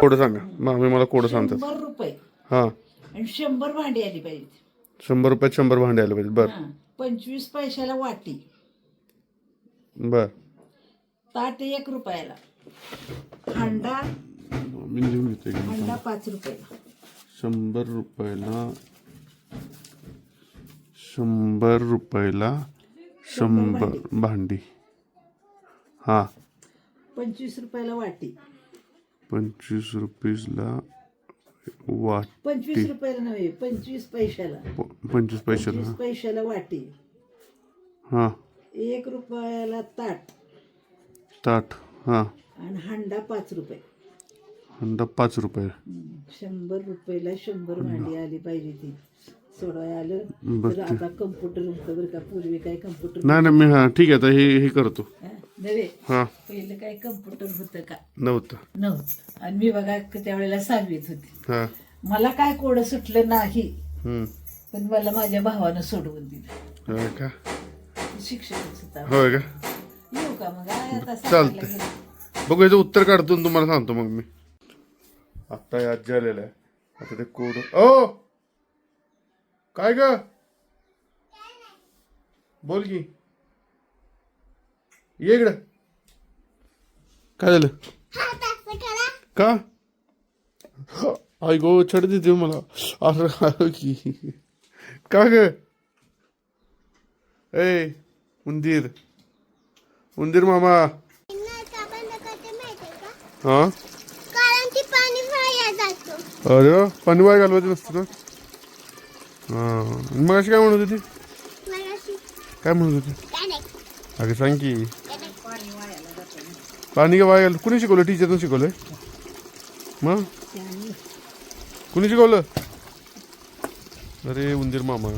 Code सांगा. मामी मला कोड सांगतात शंभर रुपये. हां. आणि शंभर भांडी आली पाहिजे शंभर रुपयात शंभर भांडे आले पाहिजे बर. हा. पंचवीस पैशाला वाटी. बर. ताट एक रुपयाला. हांडा. मी लिहून घेतो एक मिनिट. हांडा पाच रुपयाला. शंभर रुपयाला शंभर रुपयाला शंभर भांडी. हां. पंचवीस रुपयाला वाटी. पंचवीस रुपीजला वाट. पंचवीस रुपयाला नव्हे पंचवीस पैशाला. प- पंचवीस पैशाला पंचवीस पैशाला वाटी. हां. एक रुपयाला ताट. ताट हां. आणि हांडा पाच रुपये. अंडा पाच रुपये. शंभर रुपयाला शंभर भांडी आली पाहिजे ती. सोडवाय आलं. तर आता कम्प्युटर होतं बरं का. पूर्वी काय कम्प्युटर नाही नाही मी हां ठीक आहे आता हे हे करतो. नव्हे. हां. पहिलं काय कम्प्युटर होतं का? नव्हतं. नव्हतं. आणि मी बघा त्यावेळेला सहावीत होते. हां. मला काय कोडं सुटलं नाही. हम्म. पण मला माझ्या भावानं सोडवून दिलं. होय का? शिक्षकच होता होय का? येऊ का मग? आहे आता चालतंय. गेलं. बघू याचं उत्तर काढतो आणि तुम्हाला सांगतो मग मी. आत्ता याद झालेलं आहे. आता ते कोड ओ! काय ग? बोल की. ये इकडं. काय झालं? का? आई गो छड देते मला. अरे अरे की. का ग? ए उंदीर. उंदीर मामा. हा? कारण की पाणी वाया जातो. अरे पाणी वाया घालवायचं नसतं ना? मग अशी काय म्हणत होती? काय म्हणत होती? अगं सांग की. पाणी का वाया कुणी शिकवलं? टीचरनं शिकवलंय. मग? कुणी शिकवलं? अरे उंदीर मामा.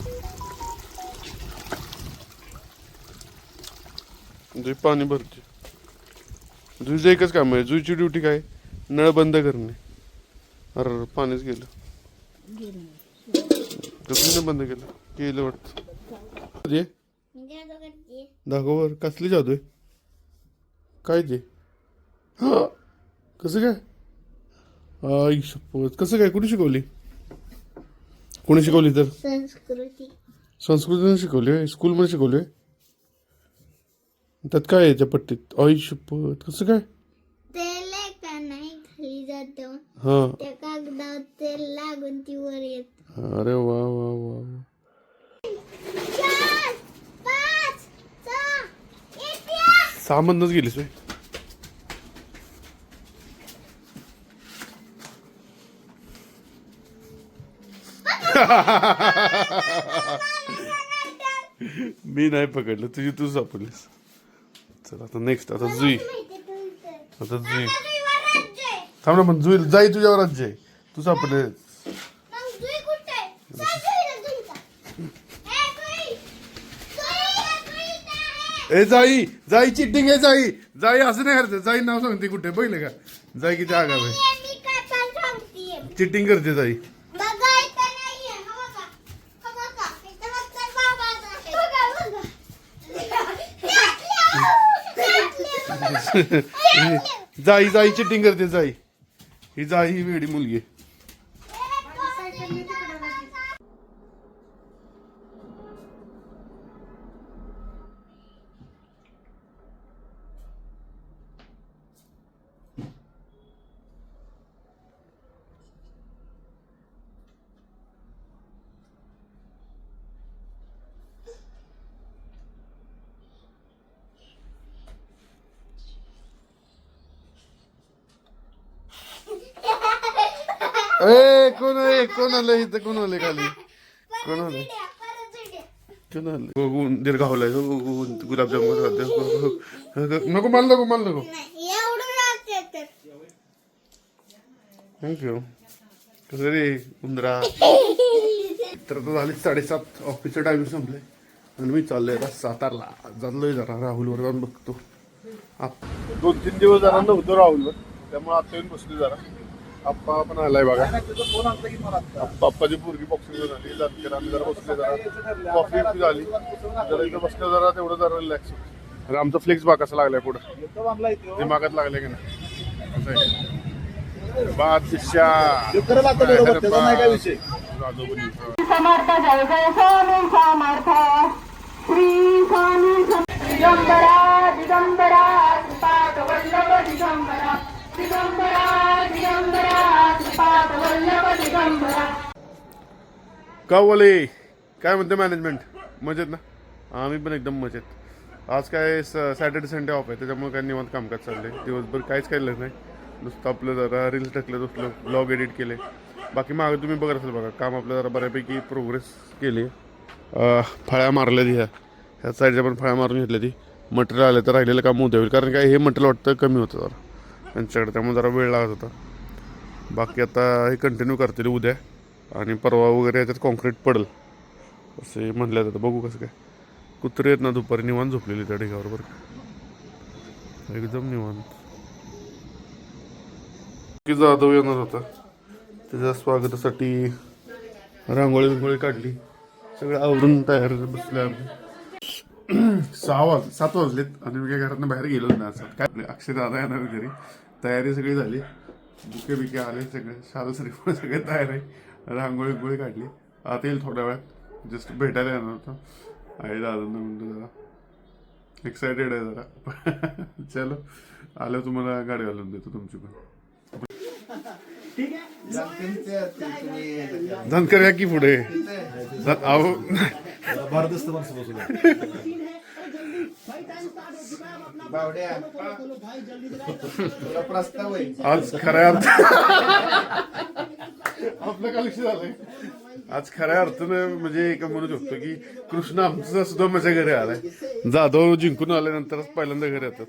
जुई पाणी भरते. जुईचं एकच काम आहे. जुईची ड्युटी काय? नळ बंद करणे. अरे पाणीच गेलं. कसं बंद केलं. केलं वाटतं. ते म्हणजे दाखवर कसली जादू आहे? काय ते? हा? कसं काय? आई शपथ. कसं काय? कुणी शिकवली? कोणी शिकवली तर? संस्कृती. संस्कृतीने शिकवली आहे स्कूलमध्ये शिकवली आहे त्यात काय आहे त्या पट्टीत? आई शपथ. कसं काय? तेल आहे का नाही खाली जातो. हा. तेल लागून ती वर येत. अरे वा वा वा मधनच गेलीस होय. मी नाही पकडलं तुझी तू सापडलीस. चल आता नेक्स्ट आता जुई. माहिती तुमचं. आता जुई. थांब ना पण जुई जाई तुझ्यावर राज्य आहे. तू सापडले ए जुई जुई चिटिंग आहे जाई. जाई असं नाही करते. जाई नाव सांगते कुठे पहिले का? जाई किती आगाव आहे. चिटिंग करते जाई. जाई जाई चिटिंग करते जाई. ही जाई ही वेडी मुलगी आहे. ए कोण आहे? कोण आलं इथं? कोण आले खाली? कोण आलं कोण आलं गो- गो- उंदीर गावलाय गो- गो- गो- गुलाबजामुन खाते. गो- गो- गो- नको मला नको मला नको. थँक्यू कसं रे उंदरा? तर आता झाले साडेसात. ऑफिसचं टायमिंग संपलंय. आणि मी चाललोय आता सातारला. जातलोय जरा राहुलवर जाऊन बघतो. आप- दोन तीन दिवस जरा नव्हतो राहुलवर. त्यामुळे आता येऊन बसलो जरा. आप्पा पण आलाय बघा. आप्पा आप्पाची पोरगी बॉक्सिंग झाली. जाते आम्ही जरा बसले जरा. कॉफी झाली. जरा इथं बसलं जरा. तेवढं जरा रिलॅक्स आणि आमचा फ्लेक्स बा कसा लागलाय पुढं. ते मागात लागलाय की नाही? असं आहे. बादशाह. करत आता बरोबर त्याचा नाही काय विषय. जाधवपुरी. समर्थ जय जय स्वामी समर्थ. श्री स्वामी कवले का बोले काय म्हणते मॅनेजमेंट मजेत ना? आम्ही पण एकदम मजेत. आज काय सॅटर्डे संडे ऑफ आहे त्याच्यामुळे काय निवांत कामकाज चालले दिवसभर काहीच केलं नाही. नुसतं आपलं जरा रील्स टाकलं नुसतं ब्लॉग एडिट केले. बाकी मागं तुम्ही बघत असाल बघा काम आपलं जरा बऱ्यापैकी प्रोग्रेस केली. फळ्या मारल्या ह्या. ह्या साईडच्या पण फळ्या मारून घेतल्या ती. मटेरियल आलं तर राहिलेलं काम उद्या होईल. कारण काय हे मटेरियल वाटतं कमी होतं जरा. त्यांच्याकडे त्यामुळे जरा वेळ लागत होता. बाकी आता हे कंटिन्यू करतील उद्या. आणि परवा वगैरे याच्यात कॉन्क्रीट पडेल. असे म्हणलं जातं बघू कसं काय. कुत्रे आहेत ना दुपारी निवांत झोपलेली त्या ढिगावर बरं का. एकदम निवांत. की जाधव येणार होता त्याच्या स्वागतासाठी रांगोळी बिंगोळी काढली. सगळं आवरून तयार बसले आम्ही. सहा वाज सात वाजलेत आणि मी काय घरातनं बाहेर गेलो नाही असं काय नाही, अक्षय दादा येणार घरी. तयारी सगळी झाली. बुके बिके आले सगळे शाल श्रीफळ सगळे तयार आहे. रांगोळी बिंगोळी काढली. आता येईल थोड्या वेळात. जस्ट भेटायला येणार होतं. आई दादांना म्हणलं जरा एक्सायटेड आहे जरा. चलो आलं तुम्हाला गाडी घालून देतो तुमची पण. धनकर या की पुढे? अहो. बसू आज खऱ्या अर्थ आपलं काय लक्ष झालंय? आज खऱ्या अर्थानं म्हणजे एक म्हणू शकतो की कृष्ण आमचा सुद्धा माझ्या घरी आलाय. जाधव जिंकून आल्यानंतरच पहिल्यांदा घरी येतात.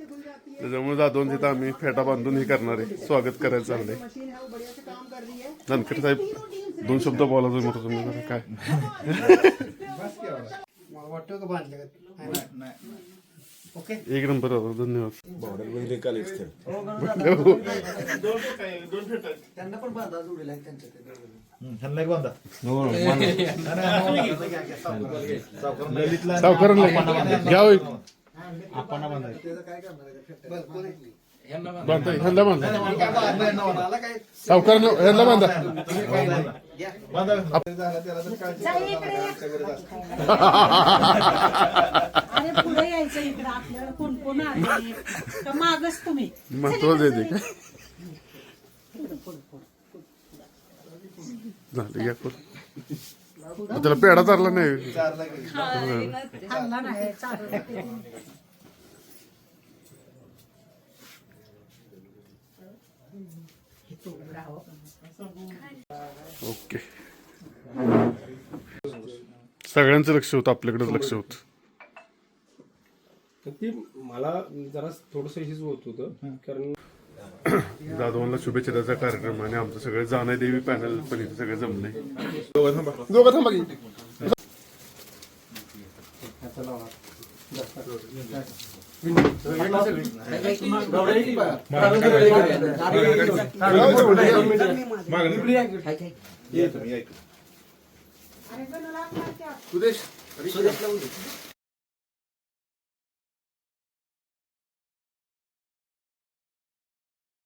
त्याच्यामुळे जाधव तिथं आम्ही फेटा बांधून हे करणार आहे. स्वागत करायचं चाललंय. धनकर साहेब दोन शब्द बोला तुम्ही आता तुम्ही जरा काय एक नंबर धन्यवाद. ह्यांना एक बांधा. ललितला सावकारांना घ्या होय. आपण बांधायचं बांधता ह्यांना बांधा. सावकारांना ह्यांना बांधा. अरे पुढे यायचं इकडं आपल्याला कोण कोण आहे का मागच तुम्ही. महत्वाचं आहे ते काय झालं या करून त्याला पेढा चालला नाही. खाल्ला नाही. ओके. सगळ्यांचं लक्ष होतं आपल्याकडेच लक्ष होतं. तर ती मला जरा थोडस हेच होत होतं कारण जाधवांना शुभेच्छा द्यायचा कार्यक्रम आणि आमचं सगळं जाणं देवी पॅनल पण इथे सगळं जमलंय. दोघं थांबा.